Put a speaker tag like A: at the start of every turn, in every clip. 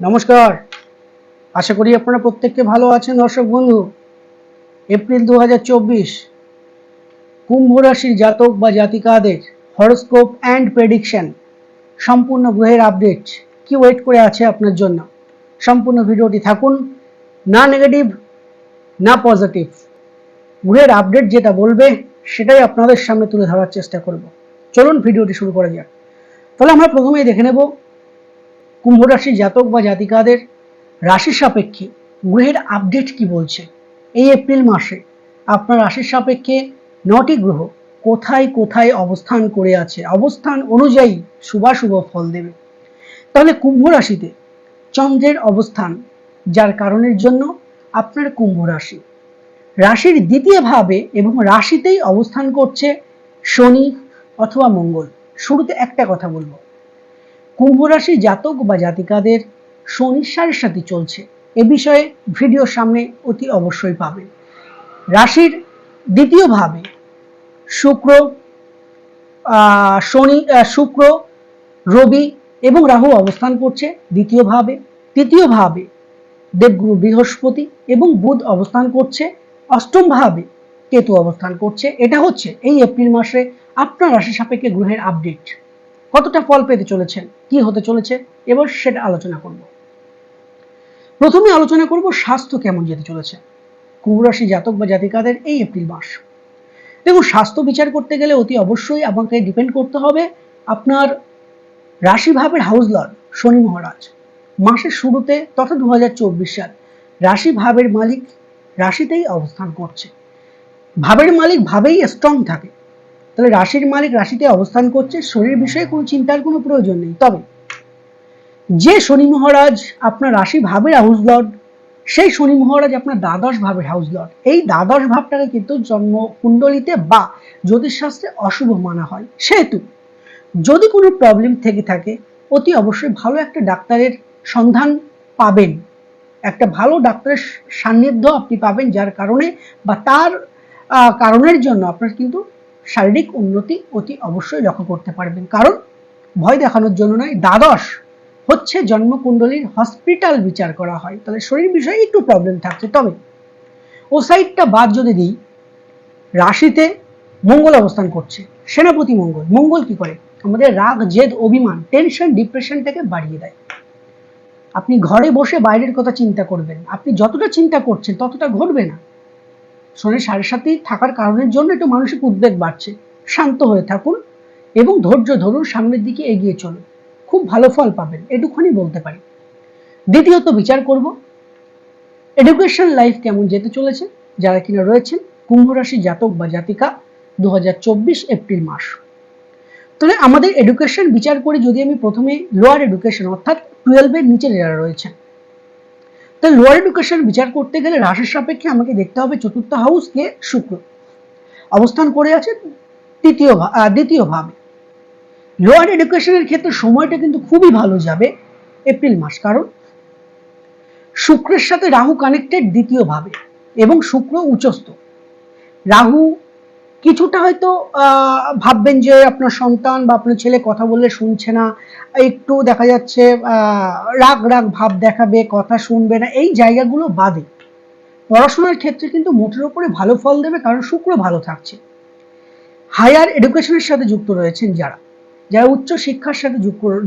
A: নমস্কার। আশা করি আপনারা প্রত্যেককে ভালো আছেন, দর্শক বন্ধু। এপ্রিল দু হাজার চব্বিশ, কুম্ভ রাশির জাতক বা জাতিকাদের হরোস্কোপ অ্যান্ড প্রেডিকশন সম্পূর্ণ গ্রহের আপডেট কি ওয়েট করে আছে আপনার জন্য? সম্পূর্ণ ভিডিওটি থাকুন, না নেগেটিভ না পজিটিভ গ্রহের আপডেট যেটা বলবে, সেটাই আপনাদের সামনে তুলে ধরার চেষ্টা করব। চলুন ভিডিওটি শুরু করা যাক। তাহলে আমরা প্রথমেই দেখে নেব কুম্ভ রাশি জাতক বা জাতিকাদের রাশি সাপেক্ষে গ্রহের আপডেট কি বলছে? এই এপ্রিল মাসে আপনার রাশির সাপেক্ষে নটি গ্রহ কোথায় কোথায় অবস্থান করে আছে? অবস্থান অনুযায়ী শুভাশুভ ফল দেবে। তাহলে কুম্ভ রাশিতে চন্দ্রের অবস্থান, যার কারণের জন্য আপনার কুম্ভ রাশি। রাশির দ্বিতীয় ভাবে এবং রাশিতেই অবস্থান করছে শনি অথবা মঙ্গল। শুরুতে একটা কথা বলব। কুম্ভ রাশি জাতক বা জাতিকাদের সাড়ের সাথে চলছে। এ বিষয়ে ভিডিওর সামনে অতি অবশ্যই পাবেন। রাশির দ্বিতীয় ভাবে শুক্র শনি শুক্র, রবি এবং রাহু অবস্থান করছে দ্বিতীয় ভাবে। তৃতীয় ভাবে দেবগুরু বৃহস্পতি এবং বুধ অবস্থান করছে। অষ্টম ভাবে কেতু অবস্থান করছে। এটা হচ্ছে এই এপ্রিল মাসে আপনার রাশি সাপেক্ষে গ্রহের আপডেট কতটা ফল পেতে চলেছেন, কি হতে চলেছে, এবার সেটা আলোচনা করব। প্রথমে আলোচনা করব স্বাস্থ্য কেমন যেতে চলেছে। কুম্ভ জাতক বা জাতিকাদের এই এপ্রিল মাস। দেখুন, স্বাস্থ্য বিচার করতে গেলে অতি অবশ্যই আপনাকে ডিপেন্ড করতে হবে আপনার রাশি ভাবের হাউস লর্ড শনি মহারাজ। মাসের শুরুতে তথা দু হাজার চব্বিশ সাল রাশি ভাবের মালিক রাশিতেই অবস্থান করছে। ভাবের মালিক ভাবেই স্ট্রং থাকে। তাহলে রাশির মালিক রাশিতে অবস্থান করছে শরীর বিষয়ে কোনো চিন্তার কোনো প্রয়োজন নেই। তবে যে শনি মহারাজ আপনার রাশি ভাবের হাউস লর্ড সেই শনি মহারাজ আপনার দ্বাদশ ভাবের হাউস লর্ড এই দ্বাদশ ভাবটাকে কিন্তু জন্ম কুণ্ডলিতে বা জ্যোতিষশাস্ত্রে অশুভ মানা হয়। সেহেতু যদি কোনো প্রবলেম থেকে থাকে, অতি অবশ্যই ভালো একটা ডাক্তারের সন্ধান পাবেন। একটা ভালো ডাক্তারের সান্নিধ্য আপনি পাবেন, যার কারণে বা তার কারণের জন্য আপনার কিন্তু শারীরিক উন্নতি অতি অবশ্যই লক্ষ্য করতে পারবেন। কারণ ভয় দেখানোর জন্য নয়, দ্বাদশ হচ্ছে জন্মকুণ্ডলীর হসপিটাল বিচার করা হয়। তাহলে শরীর বিষয়ে একটু প্রবলেম থাকছে। তবে ও সাইডটা বাদ যদি দিই, রাশিতে মঙ্গল অবস্থান করছে। সেনাপতি মঙ্গল। মঙ্গল কি করে? আমাদের রাগ, জেদ, অভিমান টেনশন ডিপ্রেশনটাকে বাড়িয়ে দেয়। আপনি ঘরে বসে বাইরের কথা চিন্তা করবেন। আপনি যতটা চিন্তা করছেন ততটা ঘটবে না। শনি সাড়ে সাথেই থাকার কারণের জন্য একটু মানসিক উদ্বেগ বাড়ছে। শান্ত হয়ে থাকুন এবং ধৈর্য ধরুন, সামনের দিকে এগিয়ে চলুন। খুব ভালো ফল পাবেন এটুখানি বলতে পারি। দ্বিতীয়ত বিচার করব। এডুকেশন লাইফ কেমন যেতে চলেছে, যারা কিনা রয়েছেন কুম্ভ রাশি জাতক বা জাতিকা দু হাজার চব্বিশ এপ্রিল মাস। তাহলে আমাদের এডুকেশন বিচার করে যদি আমি প্রথমে লোয়ার এডুকেশন অর্থাৎ টুয়েলভের নিচে যারা রয়েছেন তাহলে লোয়ার এডুকেশন বিচার করতে গেলে রাশির সাপেক্ষে আমাকে দেখতে হবে চতুর্থ হাউস কে শুক্র। অবস্থান করে আছে তৃতীয় দ্বিতীয় ভাবে। লোয়ার এডুকেশনের ক্ষেত্রে সময়টা কিন্তু খুবই ভালো যাবে এপ্রিল মাস, কারণ শুক্রের সাথে রাহু কানেক্টেড দ্বিতীয় ভাবে এবং শুক্র উচ্চস্থ। রাহু কিছুটা হয়তো ভাববেন যে আপনার সন্তান বা আপনার ছেলে কথা বললে শুনছে না, একটু দেখা যাচ্ছে রাগ রাগ ভাব দেখাবে, কথা শুনবে না, এই জায়গাগুলো বাদে। পড়াশোনার ক্ষেত্রে কিন্তু মোটের উপরে ভালো ফল দেবে, কারণ শুক্র ভালো থাকছে। হায়ার এডুকেশনের সাথে যুক্ত রয়েছেন যারা। যারা উচ্চ শিক্ষার সাথে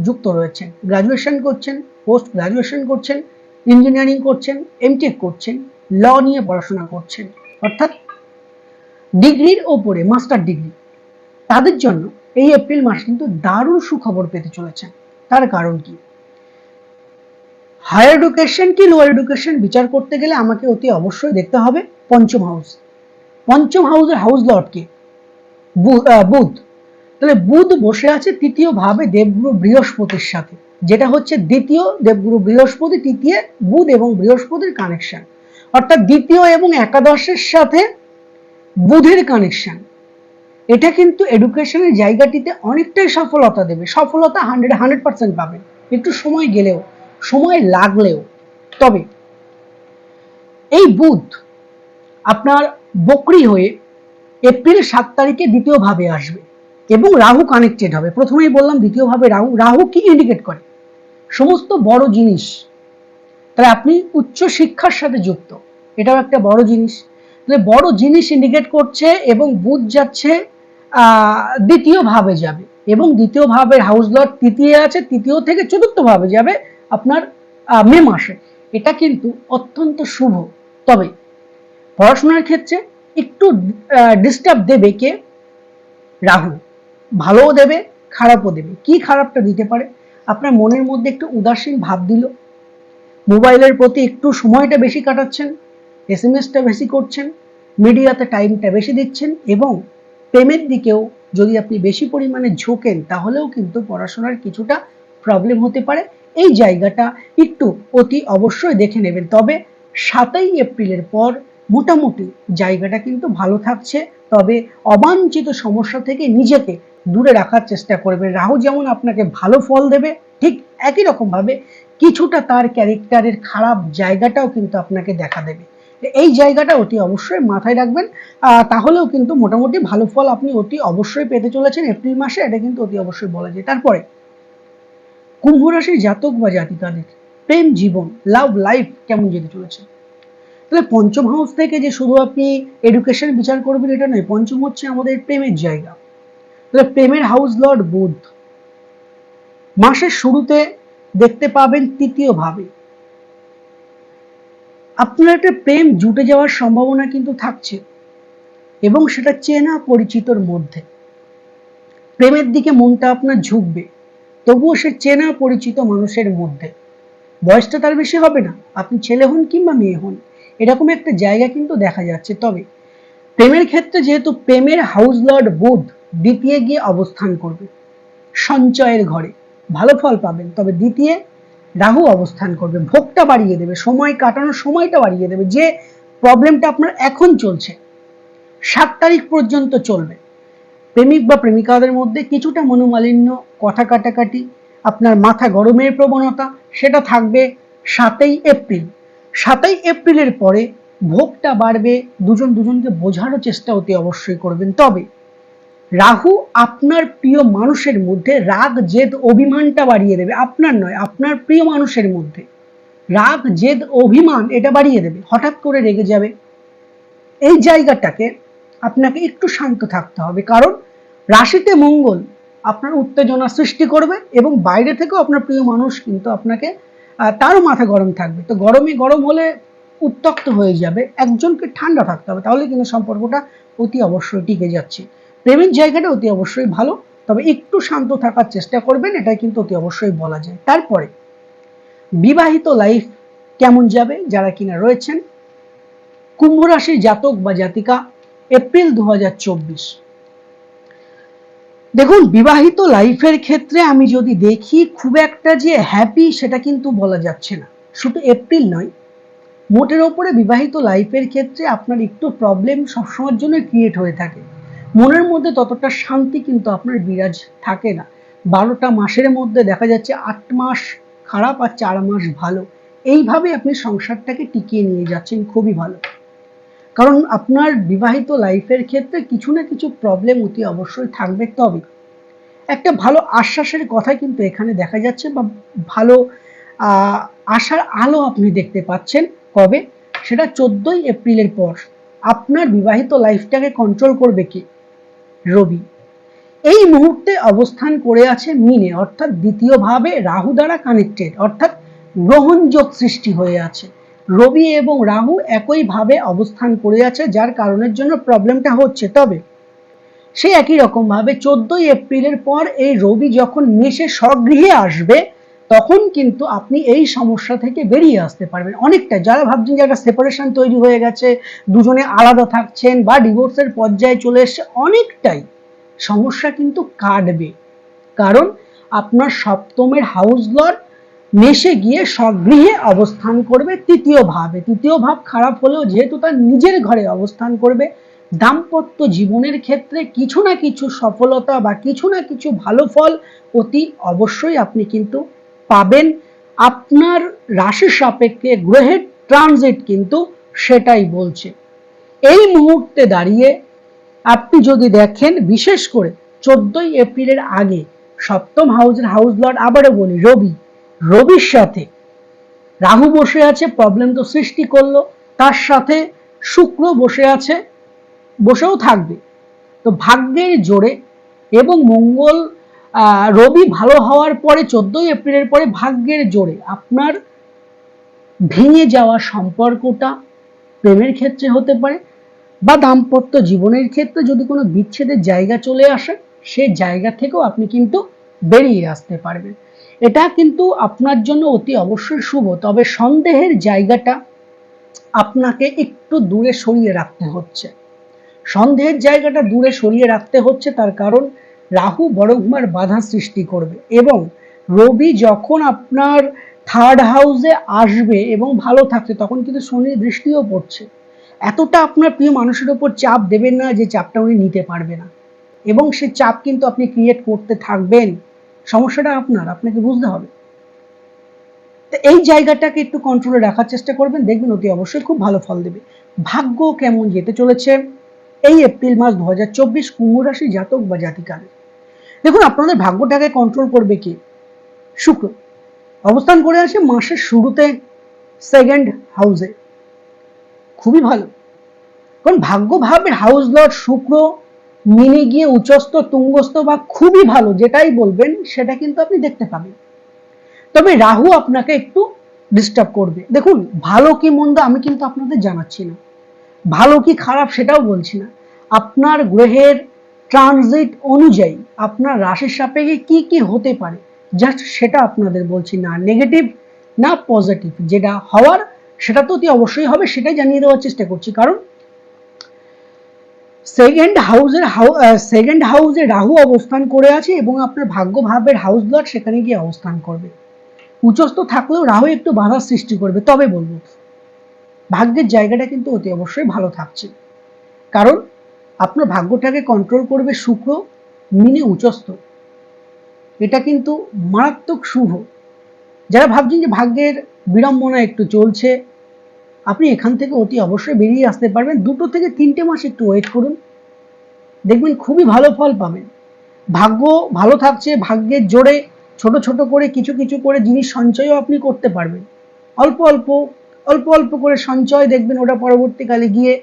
A: যুক্ত রয়েছেন। গ্রাজুয়েশন করছেন, পোস্ট গ্রাজুয়েশন করছেন, ইঞ্জিনিয়ারিং করছেন, এমটেক করছেন, ল নিয়ে পড়াশোনা করছেন। অর্থাৎ ডিগ্রির ওপরে মাস্টার ডিগ্রি তাদের জন্য এই এপ্রিল মাস কিন্তু দারুণ সুখবর পেতে চলেছেন তার কারণ কি? হায়ার এডুকেশন কি লোয়ার এডুকেশন বিচার করতে গেলে আমাকে অতি অবশ্যই দেখতে হবে পঞ্চম হাউস পঞ্চম হাউসের হাউস লর্ডকে বুধ। তাহলে বুধ বসে আছে তৃতীয় ভাবে দেবগুরু বৃহস্পতির সাথে, যেটা হচ্ছে দ্বিতীয় দেবগুরু বৃহস্পতি, তৃতীয় বুধ এবং বৃহস্পতির কানেকশন অর্থাৎ দ্বিতীয় এবং একাদশের সাথে বুধের কানেকশন এটা কিন্তু এডুকেশনের জায়গাটিতে অনেকটাই সফলতা দেবে। সফলতা হান্ড্রেড হান্ড্রেড পার্সেন্ট পাবেন একটু সময় গেলেও, সময় লাগলেও। তবে, এই বুধ আপনার বকরি হয়ে এপ্রিল সাত তারিখে দ্বিতীয় ভাবে আসবে এবং রাহু কানেক্টেড হবে। প্রথমেই বললাম দ্বিতীয় ভাবে রাহু। রাহু কি ইন্ডিকেট করে? সমস্ত বড় জিনিস। তাহলে আপনি উচ্চ শিক্ষার সাথে যুক্ত। এটাও একটা বড় জিনিস। বড় জিনিস ইন্ডিকেট করছে এবং বুধ যাচ্ছে দ্বিতীয় ভাবে যাবে। এবং দ্বিতীয় ভাবের হাউস লট তৃতীয় আছে, তৃতীয় থেকে চতুর্থ ভাবে যাবে আপনার মে মাসে। এটা কিন্তু অত্যন্ত শুভ। তবে পড়াশোনার ক্ষেত্রে একটু ডিস্টার্ব দেবে কে? রাহু। ভালোও দেবে, খারাপও দেবে। কি খারাপটা দিতে পারে? আপনার মনের মধ্যে একটু উদাসীন ভাব দিল। মোবাইলের প্রতি একটু সময়টা বেশি কাটাচ্ছেন। এস এম এসটা বেশি করছেন, মিডিয়াতে টাইমটা বেশি দিচ্ছেন এবং প্রেমের দিকেও যদি আপনি বেশি পরিমাণে ঝোঁকেন, তাহলেও কিন্তু পড়াশোনার কিছুটা প্রবলেম হতে পারে। এই জায়গাটা একটু অতি অবশ্যই দেখে নেবেন। তবে সাতই এপ্রিলের পর মোটামুটি জায়গাটা কিন্তু ভালো থাকছে। তবে অবাঞ্ছিত সমস্যা থেকে নিজেকে দূরে রাখার চেষ্টা করবে রাহু যেমন আপনাকে ভালো ফল দেবে, ঠিক একই রকম ভাবে কিছুটা তার ক্যারেক্টারের খারাপ জায়গাটাও কিন্তু আপনাকে দেখা দেবে। এই জায়গাটা অতি অবশ্যই মাথায় রাখবেন। তাহলেও কিন্তু মোটামুটি ভালো ফল আপনি অতি অবশ্যই পেতে চলেছেন এপ্রিল মাসে, এটা কিন্তু অতি অবশ্যই বলা যায়। তারপরে, কুম্ভ রাশির জাতক বা জাতিকাদের প্রেম জীবন লাভ লাইফ কেমন যেতে চলেছে? তাহলে পঞ্চম হাউস থেকে যে শুধু আপনি এডুকেশন বিচার করবেন, এটা নয়, পঞ্চম হচ্ছে আমাদের প্রেমের জায়গা। তাহলে প্রেমের হাউস লর্ড বুধ। মাসের শুরুতে দেখতে পাবেন তৃতীয় ভাবে। আপনার একটা প্রেম জুটে যাওয়ার সম্ভাবনা কিন্তু থাকছে এবং সেটা চেনা পরিচিতর মধ্যে। প্রেমের দিকে মনটা আপনার ঝুঁকবে, তবুও সে চেনা পরিচিত মানুষের মধ্যে। বয়সটা তার বেশি হবে না, আপনি ছেলে হন কিংবা মেয়ে হন, এরকম একটা জায়গা কিন্তু দেখা যাচ্ছে। তবে প্রেমের ক্ষেত্রে যেহেতু প্রেমের হাউস লর্ড বুধ দ্বিতীয় গিয়ে অবস্থান করবে, সঞ্চয়ের ঘরে। ভালো ফল পাবেন, তবে দ্বিতীয় রাহু অবস্থান করবে, ভোগটা বাড়িয়ে দেবে, সময় কাটানোর সময়টা বাড়িয়ে দেবে, যে প্রবলেমটা আপনার এখন চলছে, সাত তারিখ পর্যন্ত চলবে। প্রেমিক বা প্রেমিকাদের মধ্যে কিছুটা মনোমালিন্য, কথা কাটাকাটি, আপনার মাথা গরমের প্রবণতা, সেটা থাকবে সাতই এপ্রিল। সাতই এপ্রিলের পরে ভোগটা বাড়বে, দুজন দুজনকে বোঝারও চেষ্টা অতি অবশ্যই করবেন। তবে রাহু আপনার প্রিয় মানুষের মধ্যে, রাগ, জেদ, অভিমানটা বাড়িয়ে দেবে। আপনার নয়, আপনার প্রিয় মানুষের মধ্যে। রাগ, জেদ, অভিমান, এটা বাড়িয়ে দেবে। হঠাৎ করে রেগে যাবে। এই জায়গাটাকে আপনাকে একটু শান্ত থাকতে হবে। কারণ রাশিতে মঙ্গল আপনার উত্তেজনা সৃষ্টি করবে এবং বাইরে থেকেও আপনার প্রিয় মানুষ কিন্তু আপনাকে তারও মাথা গরম থাকবে। তো গরমে গরম হলে উত্তক্ত হয়ে যাবে। একজনকে ঠান্ডা থাকতে হবে। তাহলে কিন্তু সম্পর্কটা অতি অবশ্যই টিকে যাচ্ছে। প্রেমের জায়গাটা অতি অবশ্যই ভালো, তবে একটু শান্ত থাকার চেষ্টা করবেন, এটাই কিন্তু অতি অবশ্যই বলা যায়। তারপরে, বিবাহিত লাইফ কেমন যাবে, যারা কিনা রয়েছেন, কুম্ভ রাশির জাতক বা জাতিকা, এপ্রিল দু হাজার চব্বিশ। দেখুন, বিবাহিত লাইফের ক্ষেত্রে আমি যদি দেখি, খুব একটা যে হ্যাপি সেটা কিন্তু বলা যাচ্ছে না। শুধু এপ্রিল নয়, মোটের ওপরে বিবাহিত লাইফের ক্ষেত্রে আপনার একটু প্রবলেম সবসময়ের জন্য ক্রিয়েট হয়ে থাকে। মনের মধ্যে ততটা শান্তি কিন্তু আপনার বিরাজ থাকে না। বারোটা মাসের মধ্যে দেখা যাচ্ছে আট মাস খারাপ আর চার মাস ভালো। এইভাবে আপনি সংসারটাকে টিকিয়ে নিয়ে যাচ্ছেন খুবই ভালো। কারণ আপনার বিবাহিত লাইফের ক্ষেত্রে কিছু না কিছু প্রবলেম অতি অবশ্যই থাকবে তবে। একটা ভালো আশ্বাসের কথা কিন্তু এখানে দেখা যাচ্ছে বা ভালো আশার আলো আপনি দেখতে পাচ্ছেন কবে? সেটা চোদ্দই এপ্রিলের পর। আপনার বিবাহিত লাইফটাকে কন্ট্রোল করবে কি? রবি। এই মুহূর্তে অবস্থান করে আছে মিনে, অর্থাৎ দ্বিতীয় ভাবে রাহু দ্বারা কানেক্টেড অর্থাৎ গ্রহণযোগ সৃষ্টি হয়ে আছে। রবি এবং রাহু একই ভাবে অবস্থান করে আছে, যার কারণের জন্য প্রবলেমটা হচ্ছে। তবে সে একই রকম ভাবে চোদ্দই এপ্রিলের পর এই রবি যখন মেষে স্বগৃহে আসবে তখন কিন্তু আপনি এই সমস্যা থেকে বেরিয়ে আসতে পারবেন। অনেকটা, যারা ভাবছেন যে একটা সেপারেশন তৈরি হয়ে গেছে, দুজনে আলাদা থাকছেন বা ডিভোর্সের পর্যায়ে চলে এসছে, অনেকটাই সমস্যা কিন্তু কাটবে। কারণ আপনার সপ্তমের হাউস লর্ড মেশে গিয়ে স্বগৃহে অবস্থান করবে তৃতীয় ভাবে। তৃতীয় ভাব খারাপ হলেও যেহেতু তার নিজের ঘরে অবস্থান করবে, দাম্পত্য জীবনের ক্ষেত্রে কিছু না কিছু সফলতা বা কিছু না কিছু ভালো ফল অতি অবশ্যই আপনি কিন্তু পাবেন। আপনার রাশি সাপেক্ষে গ্রহের ট্রানজিট কিন্তু সেটাই বলছে। এই মুহূর্তে দাঁড়িয়ে আপনি যদি দেখেন, বিশেষ করে চোদ্দই এপ্রিলের আগে সপ্তম হাউসের হাউস লর্ড আবারও বলি, রবি। রবির সাথে রাহু বসে আছে প্রবলেম তো সৃষ্টি করল। তার সাথে শুক্র বসে আছে, বসেও থাকবে। তো ভাগ্যের জোরে এবং মঙ্গল রবি ভালো হওয়ার পরে চোদ্দই এপ্রিলের পরে ভাগ্যের জোরে আপনার ভেঙে যাওয়া সম্পর্কটা প্রেমের ক্ষেত্রে হতে পারে বা দাম্পত্য জীবনের ক্ষেত্রে যদি কোনো বিচ্ছেদের জায়গা চলে আসে, সে জায়গা থেকেও আপনি কিন্তু বেরিয়ে আসতে পারবেন। এটা কিন্তু আপনার জন্য অতি অবশ্যই শুভ, তবে সন্দেহের জায়গাটা আপনাকে একটু দূরে সরিয়ে রাখতে হচ্ছে। সন্দেহের জায়গাটা দূরে সরিয়ে রাখতে হচ্ছে তার কারণ রাহু বড়ঘুমার বাধা সৃষ্টি করবে এবং রবি যখন আপনার থার্ড হাউসে আসবে এবং ভালো থাকছে, তখন কিন্তু শনির দৃষ্টিও পড়ছে। এতটা আপনার প্রিয় মানুষের উপর চাপ দেবেন না যে চাপটা উনি নিতে পারবে না। এবং সে চাপ কিন্তু আপনি ক্রিয়েট করতে থাকবেন। সমস্যাটা আপনার, আপনাকে বুঝতে হবে। তো এই জায়গাটাকে একটু কন্ট্রোলে রাখার চেষ্টা করবেন, দেখবেন অতি অবশ্যই খুব ভালো ফল দেবে। ভাগ্য কেমন যেতে চলেছে, এই এপ্রিল মাস দু হাজার চব্বিশ কুম্ভ রাশি জাতক বা জাতিকার। দেখুন, আপনাদের ভাগ্যটাকে কন্ট্রোল করবে কি? শুক্র। অবস্থান করে আছে মাসের শুরুতে সেকেন্ড হাউসে খুবই ভালো। কারণ ভাগ্য ভাবের হাউস লর্ড শুক্র মিনে গিয়ে উচ্চস্থ তুঙ্গস্থ বা খুবই ভালো যেটাই বলবেন, সেটা কিন্তু আপনি দেখতে পাবেন। তবে রাহু আপনাকে একটু ডিস্টার্ব করবে। দেখুন, ভালো কি মন্দ আমি কিন্তু আপনাদের জানাচ্ছি না। ভালো কি খারাপ সেটাও বলছি না। আপনার গ্রহের ট্রানজিট অনুযায়ী আপনার রাশির সাপেক্ষে কি কি হতে পারে? জাস্ট সেটা আপনাদের বলছি না নেগেটিভ না পজিটিভ যেটা হওয়ার, সেটা তো অতি অবশ্যই হবে, সেটাই জানিয়ে দেওয়ার চেষ্টা করছি। কারণ সেকেন্ড হাউসের সেকেন্ড হাউসে রাহু অবস্থান করে আছে এবং আপনার ভাগ্য ভাবের হাউস লট সেখানে গিয়ে অবস্থান করবে। উচ্চস্থ থাকলেও রাহু একটু বাধার সৃষ্টি করবে, তবে বলব। ভাগ্যের জায়গাটা কিন্তু অতি অবশ্যই ভালো থাকছে। কারণ আপনার ভাগ্যটাকে কন্ট্রোল করবে শুক্র মিনে উচ্চস্থ এটা কিন্তু মারাত্মক শুভ। যারা ভাবছেন যে ভাগ্যের বিড়ম্বনা একটু চলছে, আপনি এখান থেকে অতি অবশ্যই বেরিয়ে আসতে পারবেন। দুটো থেকে তিনটে মাস একটু ওয়েট করুন। দেখবেন খুবই ভালো ফল পাবেন। ভাগ্য ভালো থাকছে, ভাগ্যের জোরে ছোট ছোট করে কিছু কিছু করে জিনিস সঞ্চয়ও আপনি করতে পারবেন। অল্প অল্প অল্প অল্প করে সঞ্চয় দেখবেন ওটা পরবর্তীকালে গিয়ে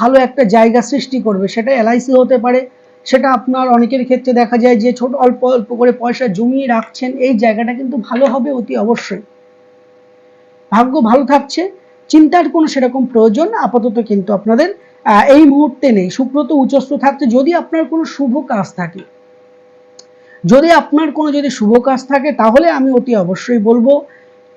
A: ভালো একটা জায়গা সৃষ্টি করবে। সেটা এলআইসি হতে পারে। সেটা আপনার অনেকের ক্ষেত্রে দেখা যায় যে ছোট, অল্প অল্প করে পয়সা জমিয়ে রাখছেন, এই জায়গাটা কিন্তু ভালো হবে অতি অবশ্যই। ভাগ্য ভালো থাকছে, চিন্তার কোনো সেরকম প্রয়োজন আপাতত কিন্তু আপনাদের এই মুহূর্তে নেই। শুক্র তো উচ্চস্থ থাকছে যদি আপনার কোনো শুভ কাজ থাকে। যদি আপনার কোনো যদি শুভ কাজ থাকে, তাহলে আমি অতি অবশ্যই বলব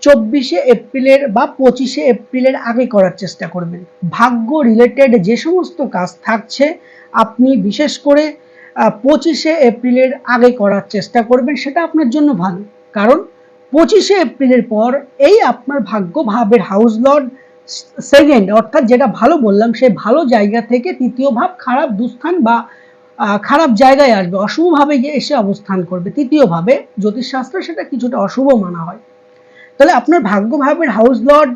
A: চব্বিশে এপ্রিলের বা পঁচিশে এপ্রিলের আগে করার চেষ্টা করবেন। ভাগ্য রিলেটেড যে সমস্ত কাজ থাকছে, আপনি বিশেষ করে পঁচিশে এপ্রিলের আগে করার চেষ্টা করবেন, সেটা আপনার জন্য ভালো। কারণ পঁচিশে এপ্রিলের পর এই আপনার ভাগ্য ভাবের হাউস লর্ড সেকেন্ড অর্থাৎ যেটা ভালো বললাম সেই ভালো জায়গা থেকে তৃতীয় ভাব খারাপ দুস্থান বা খারাপ জায়গায় আসবে অশুভভাবে গিয়ে এসে অবস্থান করবে। তৃতীয়ভাবে জ্যোতিষশাস্ত্রে সেটা কিছুটা অশুভ মানা হয়। তাহলে আপনার ভাগ্য ভাবের হাউস লর্ড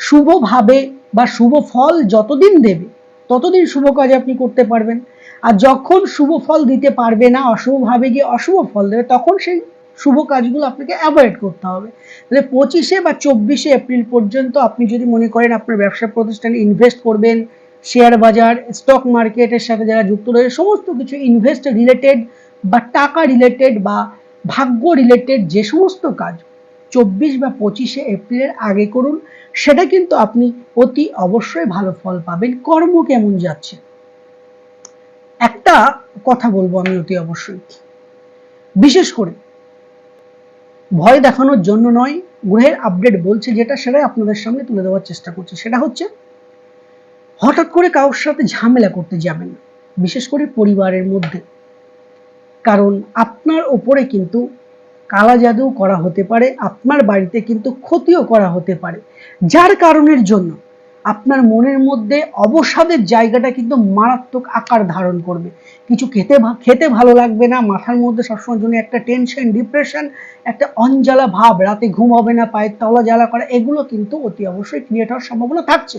A: শুভভাবে বা শুভ ফল যতদিন দেবে, ততদিন শুভ কাজ আপনি করতে পারবেন। আর যখন শুভ ফল দিতে পারবে না অশুভভাবে গিয়ে অশুভ ফল দেবে, তখন সেই শুভ কাজগুলো আপনাকে অ্যাভয়েড করতে হবে। তাহলে পঁচিশে বা চব্বিশে এপ্রিল পর্যন্ত আপনি যদি মনে করেন আপনার ব্যবসা প্রতিষ্ঠানে ইনভেস্ট করবেন শেয়ার বাজার স্টক মার্কেটের সাথে যারা যুক্ত রয়েছে, সমস্ত কিছু ইনভেস্ট রিলেটেড বা টাকা রিলেটেড বা ভাগ্য রিলেটেড যে সমস্ত কাজ চব্বিশ বা পঁচিশে এপ্রিলের আগে করুন। সেটা কিন্তু আপনি অতি অবশ্যই ভালো ফল পাবেন। কর্ম কেমন যাচ্ছে? একটা কথা বলব আমি অতি অবশ্যই। বিশেষ করে, ভয় দেখানোর জন্য নয়, গ্রহের আপডেট বলছে যেটা, সেটাই আপনাদের সামনে তুলে দেওয়ার চেষ্টা করছি। সেটা হচ্ছে, হঠাৎ করে কারোর সাথে ঝামেলা করতে যাবেন না। বিশেষ করে পরিবারের মধ্যে। কারণ আপনার ওপরে কিন্তু কালা জাদু করা হতে পারে, আপনার বাড়িতে কিন্তু ক্ষতিও করা হতে পারে। যার কারণের জন্য আপনার মনের মধ্যে অবসাদের জায়গাটা কিন্তু মারাত্মক আকার ধারণ করবে। কিছু খেতে খেতে ভালো লাগবে না, মাথার মধ্যে সবসময় জন্য একটা টেনশন ডিপ্রেশন একটা অঞ্জালা ভাব, রাতে ঘুম হবে না, পায়ের তলা জ্বালা করা, এগুলো কিন্তু অতি অবশ্যই ক্রিয়েট হওয়ার সম্ভাবনা থাকছে।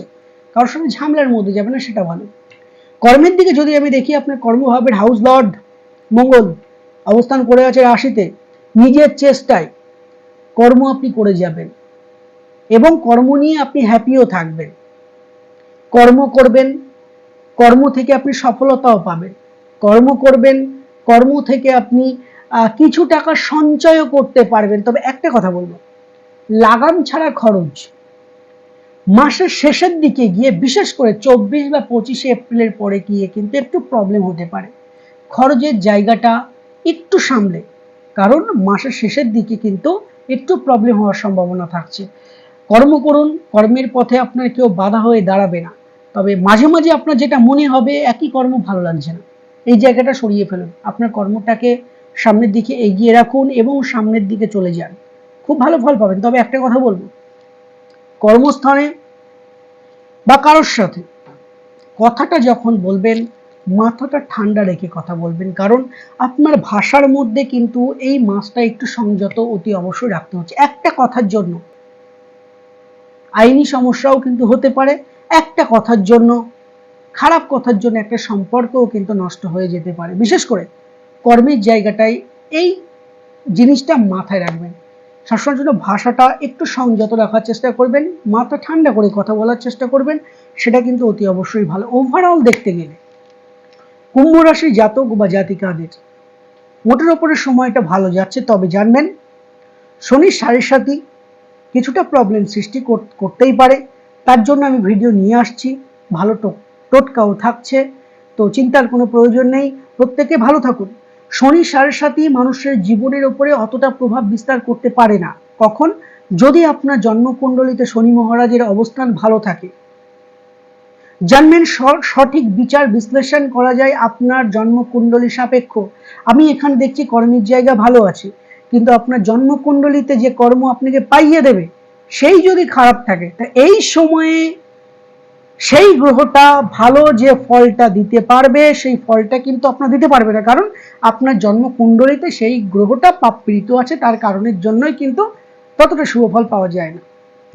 A: কারোর সঙ্গে ঝামেলার মধ্যে যাবে না, সেটা ভালো। কর্মের দিকে যদি আমি দেখি, আপনার কর্মভাবের হাউস লর্ড মঙ্গল, অবস্থান করে আছে রাশিতে নিজের চেষ্টায় কর্ম আপনি করে যাবেন এবং কর্ম নিয়ে আপনি হ্যাপিও থাকবেন। কর্ম করবেন, কর্ম থেকে আপনি সফলতাও পাবেন। কর্ম করবেন, কর্ম থেকে আপনি কিছু টাকা সঞ্চয়ও করতে পারবেন। তবে একটা কথা বলব, লাগাম ছাড়া খরচ মাসের শেষের দিকে গিয়ে বিশেষ করে চব্বিশ বা পঁচিশে এপ্রিলের পরে গিয়ে কিন্তু একটু প্রবলেম হতে পারে। খরচের জায়গাটা একটু সামলে। কারণ মাসের শেষের দিকে কিন্তু একটু প্রবলেম হওয়ার সম্ভাবনা থাকছে। কর্ম করুন, কর্মের পথে আপনার কেউ বাধা হয়ে দাঁড়াবে না। তবে মাঝে মাঝে আপনার যেটা মনে হবে, একই কর্ম ভালো লাগছে না। এই জায়গাটা সরিয়ে ফেলুন। আপনার কর্মটাকে সামনের দিকে এগিয়ে রাখুন এবং সামনের দিকে চলে যান। খুব ভালো ফল পাবেন। তবে একটা কথা বলব। কর্মস্থানে বা কারোর সাথে কথাটা যখন বলবেন মাথাটা ঠান্ডা রেখে কথা বলবেন, কারণ আপনার ভাষার মধ্যে কিন্তু এই মাসটা একটু সংযত অতি অবশ্যই রাখতে হচ্ছে। একটা কথার জন্য আইনি সমস্যাও কিন্তু হতে পারে, একটা কথার জন্য, খারাপ কথার জন্য একটা সম্পর্কও কিন্তু নষ্ট হয়ে যেতে পারে। বিশেষ করে কর্মের জায়গাটায় এই জিনিসটা মাথায় রাখবেন। সবসময় জন্য ভাষাটা একটু সংযত রাখার চেষ্টা করবেন, মাথা ঠান্ডা করে কথা বলার চেষ্টা করবেন, সেটা কিন্তু অতি অবশ্যই ভালো। ওভারঅল দেখতে গেলে কুম্ভ রাশির জাতক বা জাতিকাদের। মোটের ওপরে সময়টা ভালো যাচ্ছে, তবে জানবেন শনির সাড়ের সাথে কিছুটা প্রবলেম সৃষ্টি কর- করতেই পারে। তার জন্য আমি ভিডিও নিয়ে আসছি। ভালো টোটকাও থাকছে, তো চিন্তার কোনো প্রয়োজন নেই। প্রত্যেকে ভালো থাকুন। শনি সাড়ের সাথে মানুষের জীবনের উপরে অতটা প্রভাব বিস্তার করতে পারে না। কখন? যদি আপনার জন্মকুণ্ডলিতে শনি মহারাজের অবস্থান ভালো থাকে। স- সঠিক বিচার বিশ্লেষণ করা যায় আপনার জন্মকুণ্ডলী সাপেক্ষ। আমি এখানে দেখছি কর্মের জায়গা ভালো আছে, কিন্তু আপনার জন্মকুণ্ডলিতে যে কর্ম আপনাকে পাইয়ে দেবে, সেই যদি খারাপ থাকে, তা এই সময়ে সেই গ্রহটা ভালো যে ফলটা দিতে পারবে, সেই ফলটা কিন্তু আপনার দিতে পারবে না। কারণ আপনার জন্মকুণ্ডলিতে সেই গ্রহটা পাপীড়িত আছে, তার কারণের জন্যই কিন্তু ততটা শুভ ফল পাওয়া যায় না।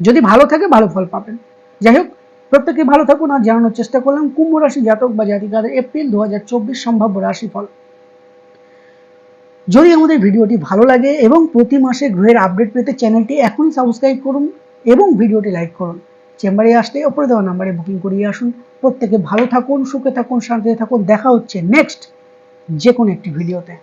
A: যদি ভালো থাকে, ভালো ফল পাবেন। যাই হোক প্রত্যেকে ভালো থাকুন, আর জানানোর চেষ্টা করলাম কুম্ভ রাশি জাতক বা জাতিকাদের এপ্রিল দু হাজার চব্বিশ সম্ভাব্য রাশিফল। যদি আমাদের ভিডিওটি ভালো লাগে এবং প্রতি মাসে গ্রহের আপডেট পেতে চ্যানেলটি এখনই সাবস্ক্রাইব করুন এবং ভিডিওটি লাইক করুন। চেম্বারে আসতে ওপরে দেওয়া নাম্বারে বুকিং করিয়ে আসুন। প্রত্যেকে ভালো থাকুন, সুখে থাকুন, শান্তিতে থাকুন। দেখা হচ্ছে নেক্সট যে কোনো একটি ভিডিওতে।